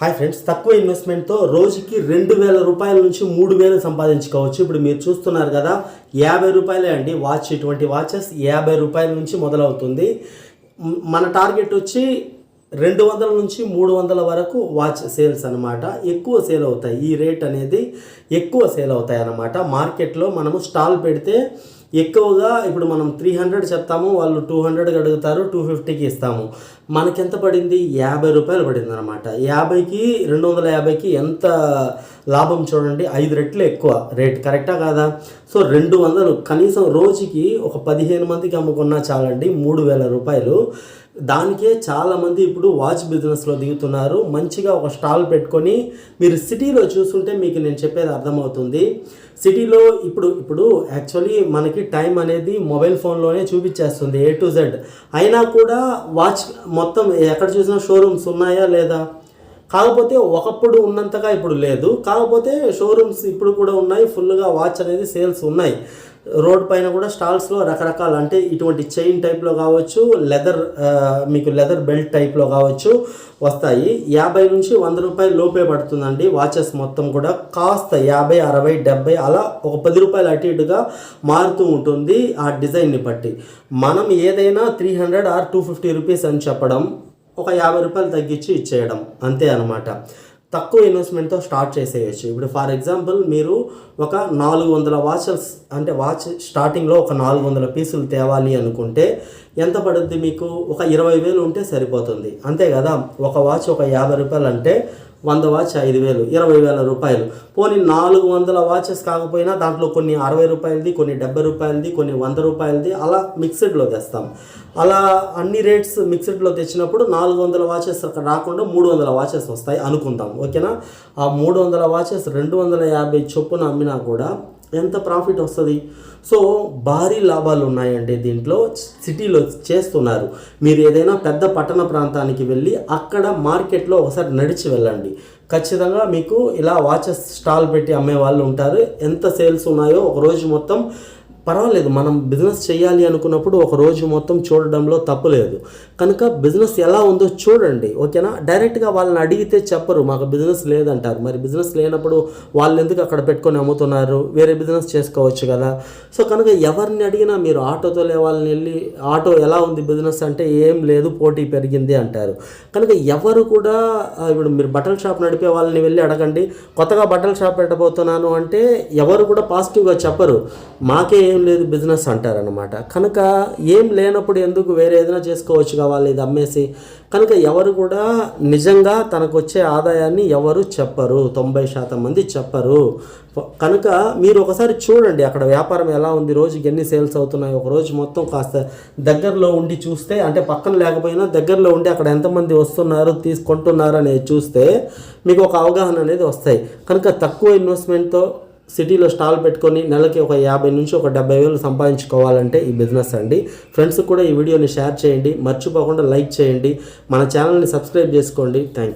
Hi friends తక్కువ ఇన్వెస్ట్మెంట్తో రోజుకి రెండు వేల రూపాయల నుంచి మూడు వేలు సంపాదించుకోవచ్చు. ఇప్పుడు మీరు చూస్తున్నారు కదా యాభై రూపాయలే అండి వాచ్. ఇటువంటి వాచెస్ యాభై రూపాయల నుంచి మొదలవుతుంది. మన టార్గెట్ వచ్చి రెండు వందల నుంచి మూడు వందల వరకు వాచ్ సేల్స్ అనమాట ఎక్కువ సేల్ అవుతాయి. ఈ రేట్ అనేది ఎక్కువ సేల్ అవుతాయి అన్నమాట. మార్కెట్లో మనము స్టాల్ పెడితే ఎక్కువగా ఇప్పుడు మనం త్రీ హండ్రెడ్ చెప్తాము వాళ్ళు టూ హండ్రెడ్కి అడుగుతారు టూ ఫిఫ్టీకి ఇస్తాము. మనకి ఎంత పడింది? యాభై రూపాయలు పడింది అనమాట యాభైకి రెండు వందల యాభైకి ఎంత లాభం చూడండి? ఐదు రెట్లు ఎక్కువ రేట్ కరెక్టా కాదా? సో రెండు వందలు. కనీసం రోజుకి ఒక పదిహేను మందికి అమ్ముకున్నా చాలండి మూడు వేల రూపాయలు. దానికే చాలామంది ఇప్పుడు వాచ్ బిజినెస్లో దిగుతున్నారు. మంచిగా ఒక స్టాల్ పెట్టుకొని మీరు సిటీలో చూస్తుంటే మీకు నేను చెప్పేది అర్థమవుతుంది. సిటీలో ఇప్పుడు ఇప్పుడు యాక్చువల్లీ మనకి టైం అనేది మొబైల్ ఫోన్లోనే చూపించేస్తుంది ఏ టు జెడ్ అయినా కూడా వాచ్ మొత్తం ఎక్కడ చూసినా షోరూమ్స్ ఉన్నాయా లేదా? కాకపోతే ఒకప్పుడు ఉన్నంతగా ఇప్పుడు లేదు. కాకపోతే షోరూమ్స్ ఇప్పుడు కూడా ఉన్నాయి. ఫుల్గా వాచ్ అనేది సేల్స్ ఉన్నాయి. రోడ్ పైన కూడా స్టాల్స్లో రకరకాల అంటే ఇటువంటి చైన్ టైప్లో కావచ్చు లెదర్ మీకు లెదర్ బెల్ట్ టైప్లో కావచ్చు వస్తాయి. యాభై నుంచి వంద రూపాయలు లోపే పడుతుందండి వాచెస్ మొత్తం కూడా. కాస్త యాభై అరవై డెబ్బై అలా ఒక పది రూపాయలు అటు ఇటుగా మారుతూ ఉంటుంది ఆ డిజైన్ని బట్టి. మనం ఏదైనా three hundred or two fifty rupees అని చెప్పడం ఒక యాభై రూపాయలు తగ్గించి ఇచ్చేయడం అంతే అనమాట తక్కువ ఇన్వెస్ట్మెంట్తో స్టార్ట్ చేసేయచ్చు. ఇప్పుడు ఫర్ ఎగ్జాంపుల్ మీరు ఒక నాలుగు వందల వాచెస్ అంటే వాచ్ స్టార్టింగ్లో ఒక నాలుగు వందల పీసులు తేవాలి అనుకుంటే ఎంత పడుద్ది మీకు? ఒక ఇరవై వేలు ఉంటే సరిపోతుంది. అంతే కదా? ఒక వాచ్ ఒక యాభై రూపాయలు అంటే వంద వాచ్ ఐదు వేలు ఇరవై వేల రూపాయలు. పోనీ నాలుగు వందల వాచెస్ కాకపోయినా దాంట్లో కొన్ని అరవై రూపాయలది కొన్ని డెబ్బై రూపాయలది కొన్ని వంద రూపాయలది అలా మిక్స్డ్లో తెస్తాం. అలా అన్ని రేట్స్ మిక్స్డ్లో తెచ్చినప్పుడు నాలుగు వందల వాచెస్ అక్కడ రాకుండా మూడు వందల వాచెస్ వస్తాయి అనుకుందాం ఓకేనా? ఆ మూడు వందల వాచెస్ రెండు వందల యాభై చొప్పున అమ్మినా కూడా ఎంత ప్రాఫిట్ వస్తుంది? సో భారీ లాభాలు ఉన్నాయండి దీంట్లో. సిటీలో చేస్తున్నారు. మీరు ఏదైనా పెద్ద పట్టణ ప్రాంతానికి వెళ్ళి అక్కడ మార్కెట్లో ఒకసారి నడిచి వెళ్ళండి. ఖచ్చితంగా మీకు ఇలా వాచెస్ స్టాల్ పెట్టి అమ్మే వాళ్ళు ఉంటారు. ఎంత సేల్స్ ఉన్నాయో ఒక రోజు మొత్తం పర్వాలేదు మనం బిజినెస్ చేయాలి అనుకున్నప్పుడు ఒక రోజు మొత్తం చూడడంలో తప్పులేదు కనుక బిజినెస్ ఎలా ఉందో చూడండి ఓకేనా? డైరెక్ట్గా వాళ్ళని అడిగితే చెప్పరు మాకు బిజినెస్ లేదంటారు. మరి బిజినెస్ లేనప్పుడు వాళ్ళు ఎందుకు అక్కడ పెట్టుకొని అమ్ముతున్నారు? వేరే బిజినెస్ చేసుకోవచ్చు కదా. సో కనుక ఎవరిని అడిగినా మీరు ఆటోతో వాళ్ళని వెళ్ళి ఆటో ఎలా ఉంది బిజినెస్ అంటే ఏం లేదు పోటీ పెరిగింది అంటారు. కనుక ఎవరు కూడా ఇప్పుడు మీరు బట్టల షాప్ నడిపే వాళ్ళని వెళ్ళి అడగండి. కొత్తగా బట్టల షాప్ పెట్టబోతున్నాను అంటే ఎవరు కూడా పాజిటివ్గా చెప్పరు. మాకే ఏం లేదు బిజినెస్ అంటారనమాట కనుక ఏం లేనప్పుడు ఎందుకు వేరే ఏదైనా చేసుకోవచ్చు కావాలి ఇది అమ్మేసి? కనుక ఎవరు కూడా నిజంగా తనకు వచ్చే ఆదాయాన్ని ఎవరు చెప్పరు. తొంభై శాతం మంది చెప్పరు. కనుక మీరు ఒకసారి చూడండి అక్కడ వ్యాపారం ఎలా ఉంది రోజుకి ఎన్ని సేల్స్ అవుతున్నాయి ఒక రోజు మొత్తం కాస్త దగ్గరలో ఉండి చూస్తే అంటే పక్కన లేకపోయినా దగ్గరలో ఉండి అక్కడ ఎంతమంది వస్తున్నారు తీసుకుంటున్నారు అనేది చూస్తే మీకు ఒక అవగాహన అనేది వస్తాయి. కనుక తక్కువ ఇన్వెస్ట్మెంట్తో సిటీలో స్టాల్ పెట్టుకొని నెలకి ఒక యాభై నుంచి ఒక డెబ్బై వేలు సంపాదించుకోవాలంటే ఈ బిజినెస్ అండి. ఫ్రెండ్స్ కూడా ఈ వీడియోని షేర్ చేయండి. మర్చిపోకుండా లైక్ చేయండి. మన ఛానల్ని సబ్స్క్రైబ్ చేసుకోండి. Thank you.